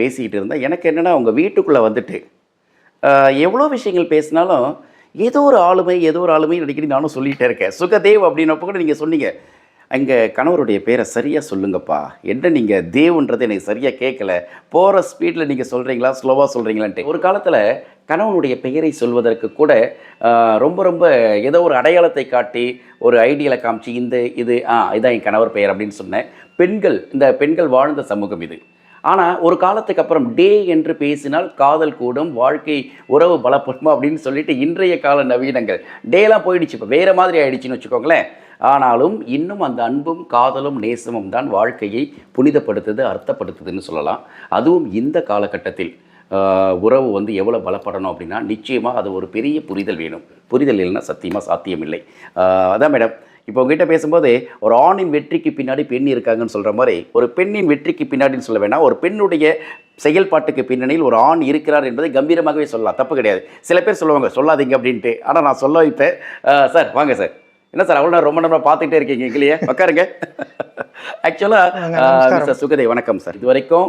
பேசிக்கிட்டு இருந்தேன் எனக்கு என்னென்னா உங்கள் வீட்டுக்குள்ளே வந்துட்டு எவ்வளோ விஷயங்கள் பேசினாலும் ஏதோ ஒரு ஆளுமை ஏதோ ஒரு ஆளுமை அடிக்கடி நானும் சொல்லிகிட்டே இருக்கேன். சுகதேவ் அப்படின்னப்போ கூட நீங்கள் சொன்னீங்க அங்கே கணவருடைய பேரை சரியாக சொல்லுங்கப்பா. என்ன நீங்கள் தேவ்ன்றது எனக்கு சரியாக கேட்கல போகிற ஸ்பீடில் நீங்கள் சொல்கிறீங்களா ஸ்லோவாக சொல்கிறீங்களான்ட்டு ஒரு காலத்தில் கணவனுடைய பெயரை சொல்வதற்கு கூட ரொம்ப ரொம்ப ஏதோ ஒரு அடையாளத்தை காட்டி ஒரு ஐடியலை காமிச்சு இந்த இது ஆ இதான் என் கணவர் பெயர் அப்படின்னு சொன்னேன். பெண்கள் இந்த பெண்கள் வாழ்ந்த சமூகம் இது. ஆனால் ஒரு காலத்துக்கு அப்புறம் டே என்று பேசினால் காதல் கூடும் வாழ்க்கை உறவு பலப்படும் அப்படின்னு சொல்லிட்டு இன்றைய கால நவீனங்கள். டேலாம் போயிடுச்சு இப்போ வேறு மாதிரி ஆயிடுச்சுன்னு வச்சுக்கோங்களேன். ஆனாலும் இன்னும் அந்த அன்பும் காதலும் நேசமும் தான் வாழ்க்கையை புனிதப்படுத்துது அர்த்தப்படுத்துதுன்னு சொல்லலாம். அதுவும் இந்த காலகட்டத்தில். உறவு வந்து எவ்வளோ பலப்படணும் அப்படின்னா நிச்சயமாக அது ஒரு பெரிய புரிதல் வேணும். புரிதல் இல்லைன்னா சத்தியமாக சாத்தியமில்லை. ஆஹ், அதான் மேடம். இப்போ உங்ககிட்ட பேசும்போது ஒரு ஆணின் வெற்றிக்கு பின்னாடி பெண் இருக்காங்கன்னு சொல்கிற மாதிரி ஒரு பெண்ணின் வெற்றிக்கு பின்னாடின்னு சொல்ல வேணாம். ஒரு பெண்ணுடைய செயல்பாட்டுக்கு பின்னணியில் ஒரு ஆண் இருக்கிறார் என்பதை கம்பீரமாகவே சொல்லலாம். தப்பு கிடையாது. சில பேர் சொல்லுவாங்க சொல்லாதீங்க அப்படின்ட்டு. ஆனால் நான் சொல்ல வைப்பேன். சார் வாங்க சார். என்ன சார் அவ்வளோ ரொம்ப நேரம் பார்த்துக்கிட்டே இருக்கீங்க எங்களையே? உட்காருங்க. ஆக்சுவலாக மிஸ்டர் சுகதேவ் வணக்கம் சார். இது வரைக்கும்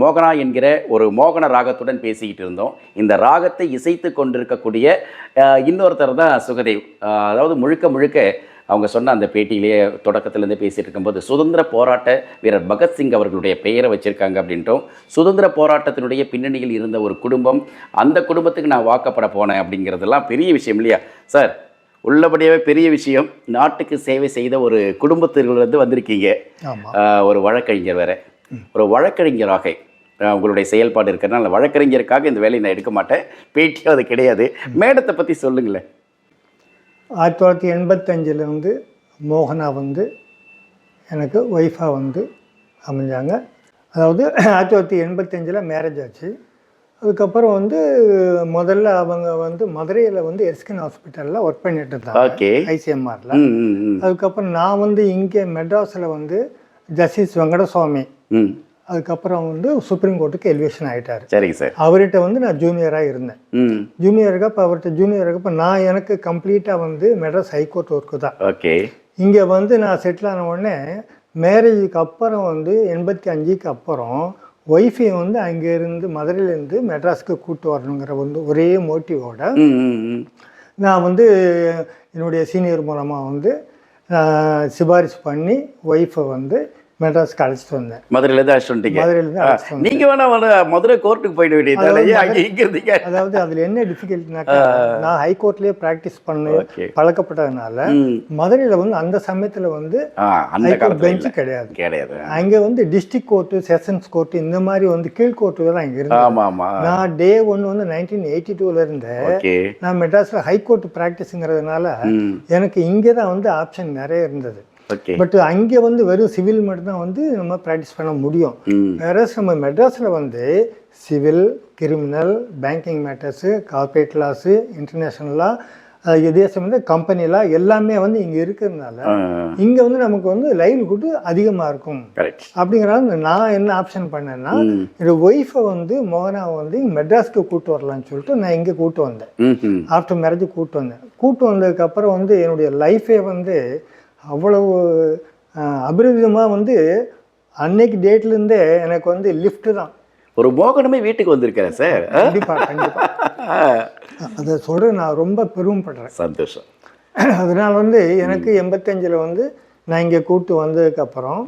மோகனா என்கிற ஒரு மோகன ராகத்துடன் பேசிக்கிட்டு இருந்தோம். இந்த ராகத்தை இசைத்து கொண்டிருக்கக்கூடிய இன்னொருத்தர் தான் சுகதேவ். அதாவது முழுக்க முழுக்க அவங்க சொன்ன அந்த பேட்டியிலேயே தொடக்கத்திலேருந்து பேசிட்டு இருக்கும்போது சுதந்திர போராட்ட வீரர் பகத்சிங் அவர்களுடைய பெயரை வச்சிருக்காங்க அப்படின்ட்டும் சுதந்திர போராட்டத்தினுடைய பின்னணியில் இருந்த ஒரு குடும்பம் அந்த குடும்பத்துக்கு நான் வாக்கப்பட போனேன் அப்படிங்கிறதெல்லாம் பெரிய விஷயம் இல்லையா? சார் உள்ளபடியாகவே பெரிய விஷயம். நாட்டுக்கு சேவை செய்த ஒரு குடும்பத்திலிருந்து வந்திருக்கீங்க. ஒரு வழக்கறிஞர் வேற. ஒரு வழக்கறிஞராக உங்களுடைய செயல்பாடு இருக்கிறனால வழக்கறிஞருக்காக இந்த வேலையை நான் எடுக்க மாட்டேன். பேட்டியும் அது கிடையாது. மேடத்தை பற்றி சொல்லுங்களேன். ஆயிரத்தி தொள்ளாயிரத்தி எண்பத்தஞ்சில் வந்து மோகனா வந்து எனக்கு ஒய்ஃபாக வந்து அமைஞ்சாங்க. அதாவது ஆயிரத்தி தொள்ளாயிரத்தி எண்பத்தஞ்சில் மேரேஜ் ஆச்சு. அதுக்கப்புறம் வந்து முதல்ல அவங்க வந்து மதுரையில் வந்து எஸ்கின் ஹாஸ்பிட்டலில் ஒர்க் பண்ணிட்டு இருந்தாங்க. ஓகே. ஐசிஎம்ஆரில் அதுக்கப்புறம் நான் வந்து இங்கே மெட்ராஸில் வந்து ஜஸ்டிஸ் வெங்கடசுவாமி அதுக்கப்புறம் வந்து சுப்ரீம் கோர்ட்டுக்கு எலிவேஷன் ஆகிட்டார் சரிங்க சார். அவர்கிட்ட வந்து நான் ஜூனியராக இருந்தேன். ஜூனியருக்கு அப்போ அவர்கிட்ட ஜூனியருக்கு அப்போ நான் எனக்கு கம்ப்ளீட்டாக வந்து மெட்ராஸ் ஹைகோர்ட் ஒர்க்கு தான். ஓகே. இங்கே வந்து நான் செட்டில் ஆன உடனே மேரேஜுக்கு அப்புறம் வந்து எண்பத்தி அஞ்சுக்கு அப்புறம் ஒய்ஃபை வந்து அங்கேருந்து மதுரையிலேருந்து மெட்ராஸ்க்கு கூட்டு வரணுங்கிற வந்து ஒரே மோட்டிவோட நான் வந்து என்னுடைய சீனியர் மூலமாக வந்து சிபாரிசு பண்ணி ஒய்ஃபை வந்து மெட்ராஸ்க்கு அழைச்சிட்டு வந்தேன். அழைச்சிட்டு வந்துட்டீங்க. மதுரையிலேருந்து அழைச்சிட்டு வந்தேன். நீங்கள் வேணா வேணா மதுரை கோர்ட்டுக்கு போயிட வேண்டியது அங்கே இங்கே இருந்தீங்க? அதாவது அதில் என்ன டிஃபிகல்ட்னாக்கா நான் ஹைகோர்ட்லேயே ப்ராக்டிஸ் பண்ணி பழக்கப்பட்டதுனால மதுரையில் வந்து அந்த சமயத்தில் வந்து ஹைகோர்ட் பெஞ்சு கிடையாது. கிடையாது. அங்கே வந்து டிஸ்ட்ரிக்ட் கோர்ட்டு செஷன்ஸ் கோர்ட்டு இந்த மாதிரி வந்து கீழ் கோர்ட்டு தான் இங்கே இருந்தது. நான் டே ஒன்று வந்து நைன்டீன் எயிட்டி டூவில் இருந்தேன் நான் மெட்ராஸில் ஹைகோர்ட் ப்ராக்டிஸுங்கிறதுனால எனக்கு இங்கே தான் வந்து ஆப்ஷன் நிறைய இருந்தது. பட் அங்கே வந்து வெறும் சிவில் மட்டும்தான் வந்து நம்ம ப்ராக்டிஸ் பண்ண முடியும். வேற நம்ம மெட்ராஸில் வந்து civil criminal banking matters corporate laws இன்டர்நேஷ்னலாக இதே சமயம் கம்பெனி லா எல்லாமே வந்து இங்கே இருக்கிறதுனால இங்கே வந்து நமக்கு வந்து லைவ் கூட்டு அதிகமாக இருக்கும். அப்படிங்கிறனால நான் என்ன ஆப்ஷன் பண்ணேன்னா என்னோட ஒய்ஃபை வந்து மோகனாவை வந்து மெட்ராஸ்க்கு கூட்டு வரலாம்னு சொல்லிட்டு நான் இங்கே கூட்டு வந்தேன். ஆஃப்டர் மேரேஜ் கூட்டு வந்தேன். கூட்டு வந்ததுக்கப்புறம் வந்து என்னுடைய லைஃபே வந்து அவ்வளவு அபிரவிதமாக வந்து அன்னைக்கு டேட்லேருந்தே எனக்கு வந்து லிஃப்ட்டு தான் ஒரு மோகனமே வீட்டுக்கு வந்திருக்கிறேன் சார். கண்டிப்பாக கண்டிப்பாக அதை சொல்கிற நான் ரொம்ப பெருமைப்படுறேன். சந்தோஷம். அதனால் வந்து எனக்கு எண்பத்தஞ்சில் வந்து நான் இங்கே கூட்டு வந்ததுக்கப்புறம்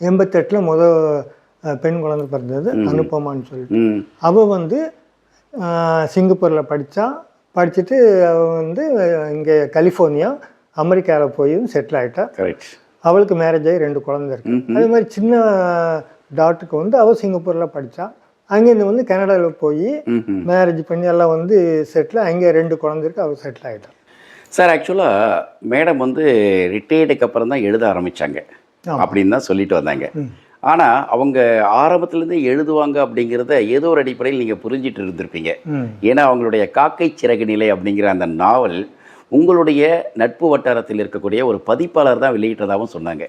எண்பத்தெட்டில் முத பெண் குழந்தை பிறந்தது அனுப்பமான்னு சொல்லிட்டு. அவள் வந்து சிங்கப்பூரில் படித்தா படிச்சுட்டு அவள் வந்து இங்கே கலிஃபோர்னியா அமெரிக்காவில் போய் செட்டில் ஆகிட்டா கரெக்ட் அவளுக்கு மேரேஜ் ஆகி ரெண்டு குழந்தை இருக்கு. அதே மாதிரி சின்ன டாட்டுக்கு வந்து அவள் சிங்கப்பூரில் படித்தா அங்கேருந்து வந்து கனடாவில் போய் மேரேஜ் பண்ணி எல்லாம் வந்து செட்டில் அங்கே ரெண்டு குழந்தை இருக்கு அவள் செட்டில் ஆகிட்டா சார் ஆக்சுவலாக மேடம் வந்து ரிட்டையர்டுக்கு அப்புறம் தான் எழுத ஆரம்பித்தாங்க. அப்படின்னு தான் சொல்லிட்டு வந்தாங்க. ஆனால் அவங்க ஆரம்பத்துலேருந்தே எழுதுவாங்க அப்படிங்கிறத ஏதோ ஒரு அடிப்படையில் நீங்கள் புரிஞ்சிட்டு இருந்திருப்பீங்க. ஏன்னா அவங்களுடைய காக்கை சிறகு நிலை அப்படிங்கிற அந்த நாவல் உங்களுடைய நட்பு வட்டாரத்தில் இருக்கக்கூடிய ஒரு பதிப்பாளர் தான் வெளியிட்டதாகவும் சொன்னாங்க.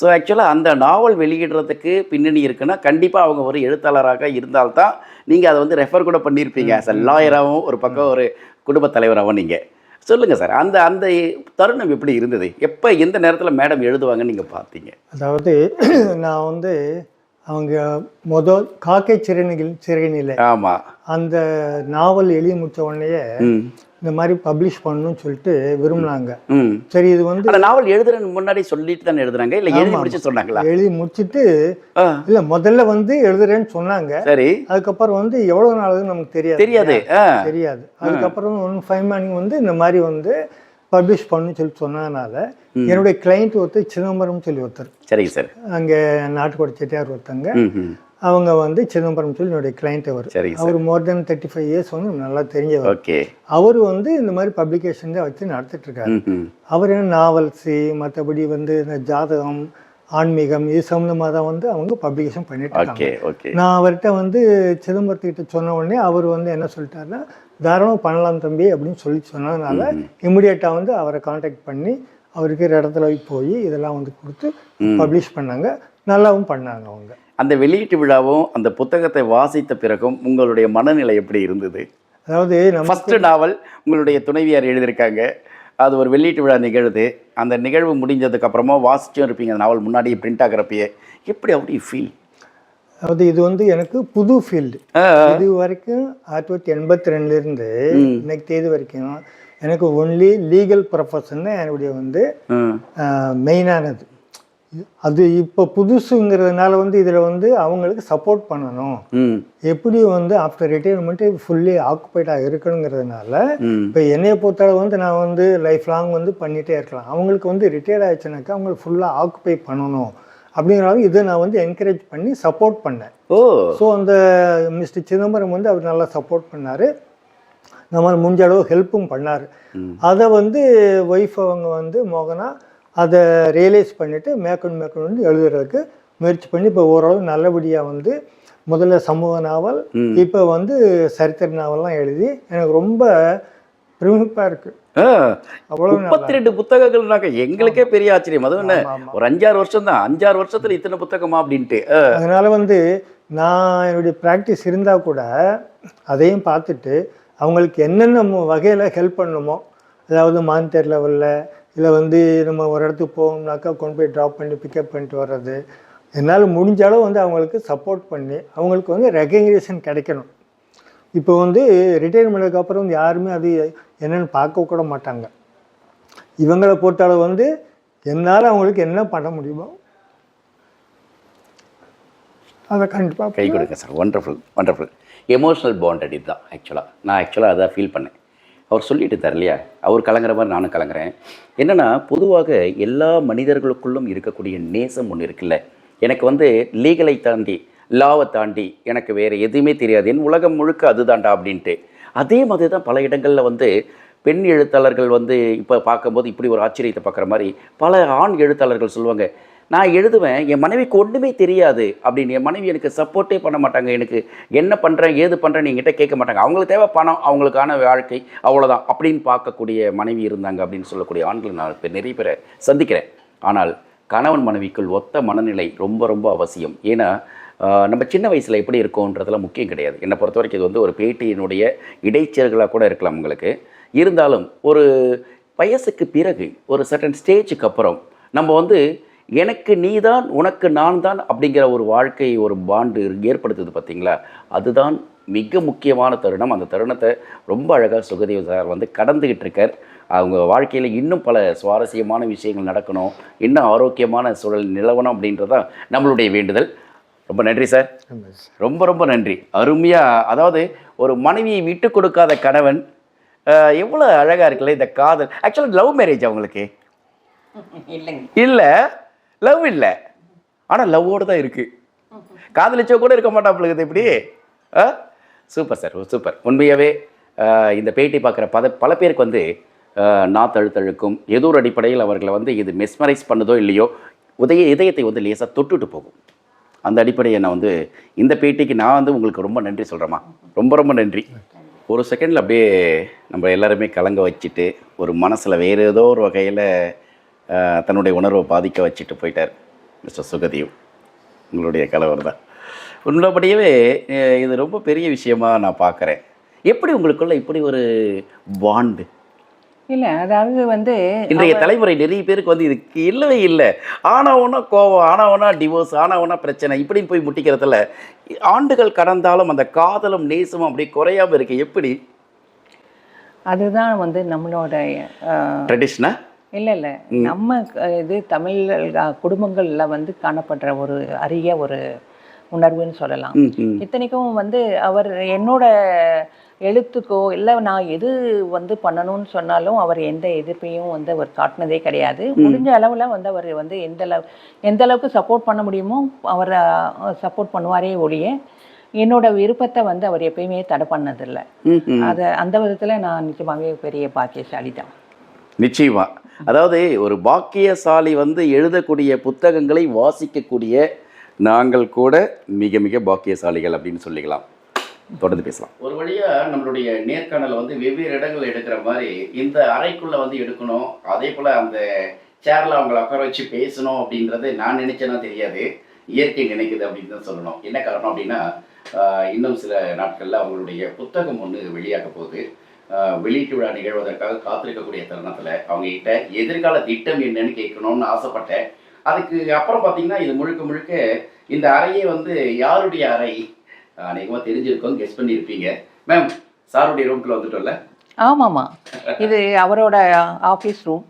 ஸோ ஆக்சுவலாக அந்த நாவல் வெளியிடுறதுக்கு பின்னணி இருக்குன்னா கண்டிப்பாக அவங்க ஒரு எழுத்தாளராக இருந்தால்தான் நீங்கள் அதை வந்து ரெஃபர் கூட பண்ணியிருப்பீங்க. ஆஸ் அ லாயராகவும் ஒரு பக்கம் ஒரு குடும்பத் தலைவராகவும் நீங்கள் சொல்லுங்கள் சார் அந்த அந்த தருணம் எப்படி இருந்தது? எப்போ எந்த நேரத்தில் மேடம் எழுதுவாங்கன்னு நீங்கள் பார்த்தீங்க? அதாவது நான் வந்து அவங்க மொதல் காக்கை சிறுநிகள் சிறுநிலை ஆமாம் அந்த நாவல் எழுதி முடிச்ச உடனேயே இந்த மாதிரி பப்ளிஷ் பண்ணணும்னு சொல்லிட்டு விரும்பினாங்க. சரி இது வந்து அந்த நாவல் எழுதுறதுக்கு முன்னாடி சொல்லிட்டு தானே எழுதுறாங்க? இல்லை எழுதி முடிச்சு சொன்னாங்களா? எழுதி முடிச்சிட்டு இல்லை முதல்ல வந்து எழுதுறேன்னு சொன்னாங்க. சரி. அதுக்கப்புறம் வந்து எவ்வளோ நாளுன்னு நமக்கு தெரியாது. தெரியாது. தெரியாது. அதுக்கப்புறம் ஒன் ஃபைவ் மார்னிங் வந்து இந்த மாதிரி வந்து பப்ளிஷ் பண்ணணும்னு சொல்லி சொன்னதுனால என்னுடைய கிளைண்ட் ஒருத்தர் சிதம்பரம் சொல்லி ஒருத்தர். சரிங்க சார். அங்கே நாட்டுக்கோட்டை செட்டியார் ஒருத்தங்க. அவங்க வந்து சிதம்பரம் சொல்லி என்னுடைய கிளைண்ட் அவர். More than thirty five years வந்து நல்லா தெரிஞ்சவர். ஓகே. அவர் வந்து இந்த மாதிரி பப்ளிகேஷன் தான் வச்சு நடத்திட்டு இருக்காரு அவர் என்ன நாவல்ஸு மற்றபடி வந்து இந்த ஜாதகம் ஆன்மீகம் இது சம்மந்தமாக தான் வந்து அவங்க பப்ளிகேஷன் பண்ணிட்டு இருக்காங்க நான் அவர்கிட்ட வந்து சிதம்பரத்துக்கிட்ட சொன்ன உடனே அவர் வந்து என்ன சொல்லிட்டாருன்னா தாராளமாக பண்ணலாம் தம்பி அப்படின்னு சொல்லி சொன்னதுனால இமிடியேட்டாக வந்து அவரை காண்டாக்ட் பண்ணி அவருக்கு ஒரு இடத்துல போய் இதெல்லாம் வந்து கொடுத்து பப்ளிஷ் பண்ணாங்க. நல்லாவும் பண்ணாங்க அவங்க. அந்த வெளியீட்டு விழாவும் அந்த புத்தகத்தை வாசித்த பிறகும் உங்களுடைய மனநிலை எப்படி இருந்தது? அதாவது ஃபர்ஸ்ட் நாவல் உங்களுடைய துணைவியார் எழுதியிருக்காங்க. அது ஒரு வெளியீட்டு விழா நிகழுது. அந்த நிகழ்வு முடிஞ்சதுக்கு அப்புறமா வாசிச்சும் இருப்பீங்க. அந்த நாவல் முன்னாடியே பிரிண்ட் ஆகிறப்பயே. எப்படி அப்படி ஃபீல் அதாவது இது வந்து எனக்கு புது ஃபீல்டு இது வரைக்கும் ஆயிரத்தி தொள்ளாயிரத்தி எண்பத்தி ரெண்டுலேருந்து இன்னைக்கு தேதி வரைக்கும் எனக்கு ஒன்லி லீகல் ப்ரொஃபஷன் என்னுடைய வந்து மெயினானது அது இப்போ புதுசுங்கிறதுனால வந்து இதில் வந்து அவங்களுக்கு சப்போர்ட் பண்ணணும். எப்படி வந்து ஆஃப்டர் ரிட்டையர்மெண்ட்டு ஃபுல்லி ஆக்குபைடாக இருக்கணுங்கிறதுனால இப்போ என்னைய பொறுத்தளவு வந்து நான் வந்து லைஃப் லாங் வந்து பண்ணிகிட்டே இருக்கலாம். அவங்களுக்கு வந்து ரிட்டையர்ட் ஆயிடுச்சுனாக்கா அவங்களுக்கு ஃபுல்லாக ஆக்குபை பண்ணணும். அப்படிங்கிறனால இதை நான் வந்து என்கரேஜ் பண்ணி சப்போர்ட் பண்ணேன். ஓ. ஸோ அந்த மிஸ்டர் சிதம்பரம் வந்து அவர் நல்லா சப்போர்ட் பண்ணார். நம்ம முடிஞ்ச அளவு ஹெல்ப்பும் பண்ணார். அதை வந்து ஒய்ஃப் அவங்க வந்து மோகனா அதை ரியலைஸ் பண்ணிவிட்டு மேற்கொண்டு மேற்கொண்டு வந்து எழுதுறதுக்கு முயற்சி பண்ணி இப்போ ஓரளவு நல்லபடியாக வந்து முதல்ல சமூக நாவல். இப்போ வந்து சரித்திர நாவல்லாம் எழுதி எனக்கு ரொம்ப பிரமிப்பாக இருக்குது அவ்வளோ முப்பத்தி ரெண்டு புத்தகங்கள்னாக்க எங்களுக்கே பெரிய ஆச்சரியம். அதுவும் என்ன. ஒரு அஞ்சாறு வருஷம் தான் அஞ்சாறு வருஷத்துல இத்தனை புத்தகமா அப்படின்ட்டு. அதனால் வந்து நான் என்னுடைய ப்ராக்டிஸ் இருந்தால் கூட அதையும் பார்த்துட்டு அவங்களுக்கு என்னென்ன வகையில் ஹெல்ப் பண்ணணுமோ அதாவது மானிட்டர் லெவலில் இல்லை வந்து நம்ம ஒரு இடத்துக்கு போகணும்னாக்கா கொண்டு போய் ட்ராப் பண்ணி பிக்கப் பண்ணிட்டு வர்றது. என்னால் முடிஞ்ச அளவு வந்து அவங்களுக்கு சப்போர்ட் பண்ணி அவங்களுக்கு வந்து ரெகக்னேஷன் கிடைக்கணும். இப்போ வந்து ரிட்டையர்மெண்ட்டுக்கு அப்புறம் வந்து யாருமே அது என்னென்னு பார்க்க கூட மாட்டாங்க. இவங்களை பொறுத்தளவு வந்து என்னால் அவங்களுக்கு என்ன பண்ண முடியுமோ அதை கண்டிப்பாக கை கொடுங்க sir. Wonderful wonderful emotional bonded இதுதான் ஆக்சுவலாக நான் ஆக்சுவலாக அதான் ஃபீல் பண்ணேன். அவர் சொல்லிட்டு தர இல்லையா? அவர் கலங்குற மாதிரி நானும் கலங்குறேன். என்னென்னா பொதுவாக எல்லா மனிதர்களுக்குள்ளும் இருக்கக்கூடிய நேசம் ஒன்று இருக்குல்ல. எனக்கு வந்து லீகலை தாண்டி லாவை தாண்டி எனக்கு வேறு எதுவுமே தெரியாது. என் உலகம் முழுக்க அதுதான்டா அப்படின்ட்டு. அதே மாதிரி தான் பல இடங்களில் வந்து பெண் எழுத்தாளர்கள் வந்து இப்போ பார்க்கும்போது இப்படி ஒரு ஆச்சரியத்தை பார்க்குற மாதிரி பல ஆண் எழுத்தாளர்கள் சொல்லுவாங்க நான் எழுதுவேன் என் மனைவிக்கு ஒன்றுமே தெரியாது அப்படின்னு. என் மனைவி எனக்கு சப்போர்ட்டே பண்ண மாட்டாங்க. எனக்கு என்ன பண்ணுறேன் ஏது பண்ணுறேன் என்கிட்ட கேட்க மாட்டாங்க. அவங்களுக்கு தேவை பணம் அவங்களுக்கான வாழ்க்கை அவ்வளோதான் அப்படின்னு பார்க்கக்கூடிய மனைவி இருந்தாங்க அப்படின்னு சொல்லக்கூடிய ஆண்கள் நான் இப்போ நிறைய பேரை சந்திக்கிறேன். ஆனால் கணவன் மனைவிக்குள் ஒத்த மனநிலை ரொம்ப ரொம்ப அவசியம். ஏன்னா நம்ம சின்ன வயசில் எப்படி இருக்கோன்றதெல்லாம் முக்கியம் கிடையாது. என்னை பொறுத்த வரைக்கும் இது வந்து ஒரு பேட்டியினுடைய இடைச்சல்களாக கூட இருக்கலாம் உங்களுக்கு. இருந்தாலும் ஒரு வயசுக்கு பிறகு ஒரு சர்டன் ஸ்டேஜுக்கு அப்புறம் நம்ம வந்து எனக்கு நீதான் உனக்கு நான் தான் அப்படிங்கிற ஒரு வாழ்க்கை ஒரு பாண்டு ஏற்படுத்துது பார்த்தீங்களா? அதுதான் மிக முக்கியமான தருணம். அந்த தருணத்தை ரொம்ப அழகாக சுகதேவ் சார் வந்து கடந்துக்கிட்டு இருக்கார். அவங்க வாழ்க்கையில் இன்னும் பல சுவாரஸ்யமான விஷயங்கள் நடக்கணும். இன்னும் ஆரோக்கியமான சூழல் நிலவணும் அப்படின்றதான் நம்மளுடைய வேண்டுதல். ரொம்ப நன்றி சார். ரொம்ப ரொம்ப நன்றி. அருமையாக அதாவது ஒரு மனைவியை விட்டு கொடுக்காத கணவன் எவ்வளோ அழகாக இருக்குல்ல இந்த காதல். ஆக்சுவலாக லவ் மேரேஜ் அவங்களுக்கு? இல்லைங்க. இல்லை லவ் இல்லை. ஆனால் லவ்வோடு தான் இருக்குது காதலிச்சோ கூட இருக்க மாட்டாப்புல இப்படி ஆ? சூப்பர் சார் சூப்பர் உண்மையாகவே இந்த பேட்டி பார்க்குற பத பல பேருக்கு வந்து ஆஹ், நாத்தழுத்தழுக்கும். ஏதோ ஒரு அடிப்படையில் அவர்களை வந்து இது மெஸ்மரைஸ் பண்ணுதோ இல்லையோ உதய இதயத்தை வந்து லேசாக தொட்டுட்டு போகும். அந்த அடிப்படையை நான் வந்து இந்த பேட்டிக்கு நான் வந்து உங்களுக்கு ரொம்ப நன்றி சொல்கிறேம்மா ரொம்ப ரொம்ப நன்றி. ஒரு செகண்டில் அப்படியே நம்ம எல்லாருமே கலங்க வச்சுட்டு ஒரு மனசில் வேறு ஏதோ ஒரு வகையில் தன்னுடைய உணர்வை பாதிக்க வச்சுட்டு போயிட்டார் மிஸ்டர் சுகதேவ். உங்களுடைய கலவர் தான். அஹ், இது ரொம்ப பெரிய விஷயமா நான் பார்க்குறேன். எப்படி உங்களுக்குள்ள இப்படி ஒரு பாண்டு இல்லை அதாவது வந்து இன்றைய தலைமுறை நிறைய பேருக்கு வந்து இதுக்கு இல்லவே இல்லை. ஆனவனா கோவம் ஆனவனா டிவோர்ஸ் ஆனவனா பிரச்சனை இப்படின்னு போய் முட்டிக்கிறதுல ஆண்டுகள் கடந்தாலும் அந்த காதலும் நேசமும் அப்படியே குறையாம இருக்கு. எப்படி? அதுதான் வந்து நம்மளோட ட்ரெடிஷ்னா இல்லை இல்லை நம்ம இது தமிழ் குடும்பங்கள்ல வந்து காணப்படுற ஒரு அரிய ஒரு உணர்வுன்னு சொல்லலாம். இத்தனைக்கும் வந்து அவர் என்னோட எழுத்துக்கோ இல்லை நான் எது வந்து பண்ணணும்னு சொன்னாலும் அவர் எந்த எதிர்ப்பையும் வந்து அவர் காட்டினதே கிடையாது. முடிஞ்ச அளவில் வந்து அவர் வந்து எந்த அளவு எந்த அளவுக்கு சப்போர்ட் பண்ண முடியுமோ அவர் சப்போர்ட் பண்ணுவாரே ஒழிய என்னோட விருப்பத்தை வந்து அவர் எப்பயுமே தடை பண்ணதில்லை. அதை அந்த விதத்தில் நான் நிஜமாவே பெரிய பாக்கியசாலி தான் நிச்சயமா. அதாவது ஒரு பாக்கியசாலி வந்து எழுதக்கூடிய புத்தகங்களை வாசிக்கக்கூடிய நாங்கள் கூட மிக மிக பாக்கியசாலிகள் அப்படின்னு சொல்லிக்கலாம். தொடர்ந்து பேசலாம். ஒரு வழியா நம்மளுடைய நேர்காணலை வந்து வெவ்வேறு இடங்கள் எடுக்கிற மாதிரி இந்த அறைக்குள்ள வந்து எடுக்கணும். அதே போல அந்த சேர்ல அவங்கள உட்கார வச்சு பேசணும் அப்படின்றது நான் நினைச்சேன்னா தெரியாது. இயற்கை நினைக்குது அப்படின்னு தான் சொல்லணும். என்ன காரணம் அப்படின்னா இன்னும் சில நாட்களில் அவங்களுடைய புத்தகம் ஒன்று வெளியாக போகுது. வெளியீட்டு விழா நிகழ்வதற்காக காத்திருக்கக்கூடிய தருணத்தில் அவங்க கிட்ட எதிர்கால திட்டம் என்னன்னு கேட்கணும்னு ஆசைப்பட்டேன். அதுக்கு அப்புறம் பார்த்தீங்கன்னா இது முழுக்க முழுக்க இந்த அறையே வந்து யாருடைய அறை? அநேகமாக தெரிஞ்சிருக்கோம் கெஸ் பண்ணியிருப்பீங்க மேம் சாருடைய ரூம்குள்ள வந்துட்டோம்ல? ஆமாம்மா. இது அவரோட ஆஃபீஸ் ரூம்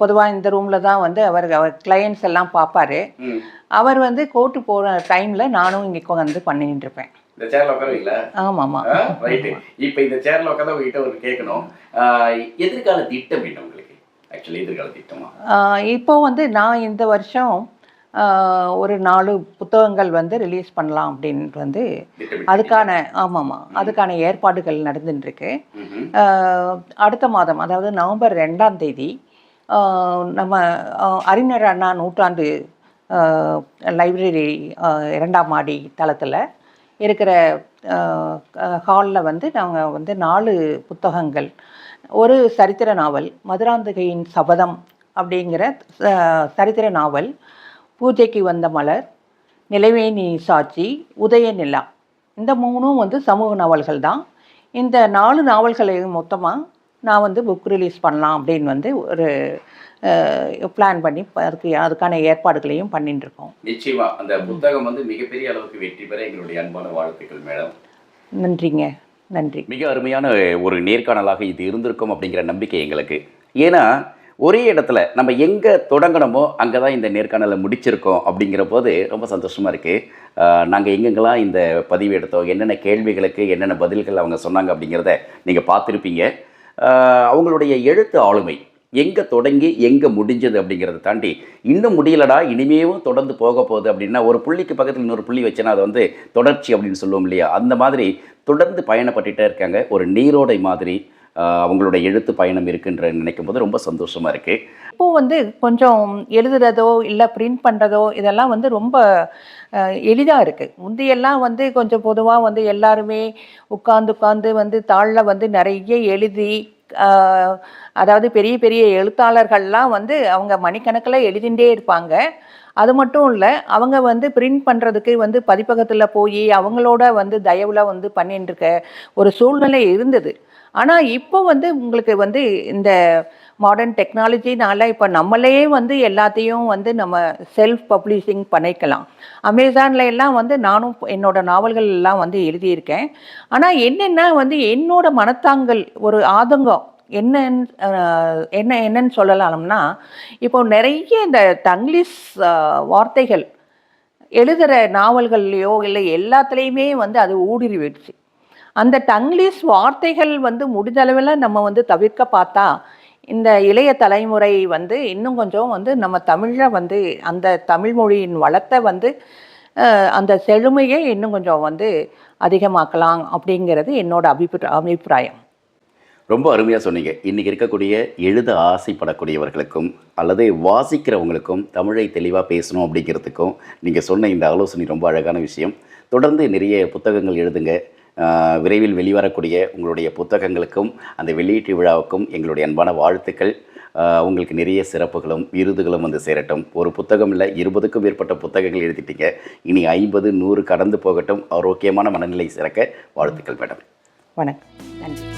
பொதுவாக இந்த ரூமில் தான் வந்து அவர் அவர் கிளையண்ட்ஸ் எல்லாம் பார்ப்பாரு அவர் வந்து கோர்ட்டு போகிற டைமில் நானும் இங்கே வந்து பண்ணிட்டு இருப்பேன் இந்த சேர்ல உட்காருவீங்களா? ஆமாம்மா ரைட்டு இப்போ இந்த சேர்ல உட்காந்து உங்ககிட்ட ஒரு கேட்கணும் எதிர்கால திட்டம் என்ன உங்களுக்கு? ஆக்சுவலி எதிர்கால திட்டமா? இப்போ வந்து நான் இந்த வருஷம் ஒரு நாலு புத்தகங்கள் வந்து ரிலீஸ் பண்ணலாம் அப்படின்ட்டு வந்து அதுக்கான ஆமாம்மா அதுக்கான ஏற்பாடுகள் நடந்துட்டு இருக்கு ம்ஹும். ஆஹ் அடுத்த மாதம் அதாவது நவம்பர் ரெண்டாம் தேதி நம்ம அறிஞர் அண்ணா நூற்றாண்டு லைப்ரரி இரண்டாம் மாடி தளத்தில் இருக்கிற ஹாலில் வந்து நாங்கள் வந்து நாலு புத்தகங்கள். ஒரு சரித்திர நாவல் மதுராந்தகையின் சபதம் அப்படிங்கிற சரித்திர நாவல் பூஜைக்கு வந்த மலர் நிலைவேணி சாட்சி உதய நிலா. இந்த மூணும் வந்து சமூக நாவல்கள் தான். இந்த நாலு நாவல்களையும் மொத்தமாக நான் வந்து புக் ரிலீஸ் பண்ணலாம் அப்படின்னு வந்து ஒரு பிளான் பண்ணி அதுக்கு அதுக்கான ஏற்பாடுகளையும் பண்ணிட்டு இருக்கோம். நிச்சயமா அந்த புத்தகம் வந்து மிகப்பெரிய அளவுக்கு வெற்றி பெற எங்களுடைய அன்பான வாழ்த்துக்கள் மேடம். நன்றிங்க நன்றி. மிக அருமையான ஒரு நேர்காணலாக இது இருந்திருக்கும் அப்படிங்கிற நம்பிக்கை எங்களுக்கு. ஏன்னா ஒரே இடத்துல நம்ம எங்கே தொடங்கணுமோ அங்கே தான் இந்த நேர்காணலை முடிச்சிருக்கோம் அப்படிங்கிற போது ரொம்ப சந்தோஷமாக இருக்குது நாங்கள் எங்கெங்கெல்லாம் இந்த பதிவு எடுத்தோம் என்னென்ன கேள்விகளுக்கு என்னென்ன பதில்கள் அவங்க சொன்னாங்க அப்படிங்கிறத நீங்கள் பார்த்துருப்பீங்க. அவங்களுடைய எழுத்து ஆளுமை. எங்கே தொடங்கி எங்கே முடிஞ்சது அப்படிங்கிறத தாண்டி இன்னும் முடியலடா இனிமேவும் தொடர்ந்து போக போகுது அப்படின்னா ஒரு புள்ளிக்கு பக்கத்தில் இன்னொரு புள்ளி வச்சேன்னா அது வந்து தொடர்ச்சி அப்படின்னு சொல்லுவோம் இல்லையா? அந்த மாதிரி தொடர்ந்து பயணப்பட்டுகிட்டே இருக்காங்க. ஒரு நீரோடை மாதிரி அவங்களோட எழுத்து பயணம் இருக்குன்ற நினைக்கும் போது ரொம்ப சந்தோஷமா இருக்கு. இப்போ வந்து கொஞ்சம் எழுதுறதோ இல்லை பிரிண்ட் பண்ணுறதோ இதெல்லாம் வந்து ரொம்ப எளிதாக இருக்குது முந்தையெல்லாம் வந்து கொஞ்சம் பொதுவாக வந்து எல்லாருமே உட்காந்து உட்காந்து வந்து தாளில் வந்து நிறைய எழுதி அதாவது பெரிய பெரிய எழுத்தாளர்கள்லாம் வந்து அவங்க மணிக்கணக்கில் எழுதிண்டே இருப்பாங்க. அது மட்டும் இல்லை அவங்க வந்து பிரிண்ட் பண்ணுறதுக்கு வந்து பதிப்பகத்தில் போய் அவங்களோட வந்து தயவில் வந்து பண்ணிட்டு இருக்க ஒரு சூழ்நிலை இருந்தது. ஆனால் இப்போ வந்து உங்களுக்கு வந்து இந்த மாடர்ன் டெக்னாலஜினால இப்போ நம்மளே வந்து எல்லாத்தையும் வந்து நம்ம செல்ஃப் பப்ளிஷிங் பண்ணிக்கலாம். அமேசான்ல எல்லாம் வந்து நானும் என்னோட நாவல்கள் எல்லாம் வந்து எழுதியிருக்கேன். ஆனால் என்னென்னா வந்து என்னோட மனத்தாங்கல் ஒரு ஆதங்கம் என்னன்னு என்ன என்னன்னு சொல்லலாம்னா இப்போ நிறைய இந்த தங்கிலீஷ் வார்த்தைகள் எழுதுகிற நாவல்கள்லையோ இல்லை எல்லாத்துலேயுமே வந்து அது ஊடுருவிடுச்சு. அந்த டங்லீஷ் வார்த்தைகள் வந்து முடிஞ்சளவில் நம்ம வந்து தவிர்க்க பார்த்தா இந்த இளைய தலைமுறை வந்து இன்னும் கொஞ்சம் வந்து நம்ம தமிழில் வந்து அந்த தமிழ் மொழியின் வளத்தை வந்து அந்த செழுமையை இன்னும் கொஞ்சம் வந்து அதிகமாக்கலாம் அப்படிங்கிறது என்னோட அபிப்பிர அபிப்பிராயம். ரொம்ப அருமையாக சொன்னீங்க. இன்றைக்கி இருக்கக்கூடிய எழுத ஆசைப்படக்கூடியவர்களுக்கும் அல்லது வாசிக்கிறவங்களுக்கும் தமிழை தெளிவாக பேசணும் அப்படிங்கிறதுக்கும் நீங்கள் சொன்ன இந்த ஆலோசனை ரொம்ப அழகான விஷயம். தொடர்ந்து நிறைய புத்தகங்கள் எழுதுங்க. விரைவில் வெளிவரக்கூடிய உங்களுடைய புத்தகங்களுக்கும் அந்த வெளியீட்டு விழாவுக்கும் எங்களுடைய அன்பான வாழ்த்துக்கள். உங்களுக்கு நிறைய சிறப்புகளும் விருதுகளும் வந்து சேரட்டும். ஒரு புத்தகம் இல்லை இருபதுக்கும் மேற்பட்ட புத்தகங்கள் எழுதிட்டீங்க. இனி ஐம்பது நூறு கடந்து போகட்டும். ஆரோக்கியமான மனநிலை சிறக்க வாழ்த்துக்கள் மேடம். வணக்கம். நன்றி.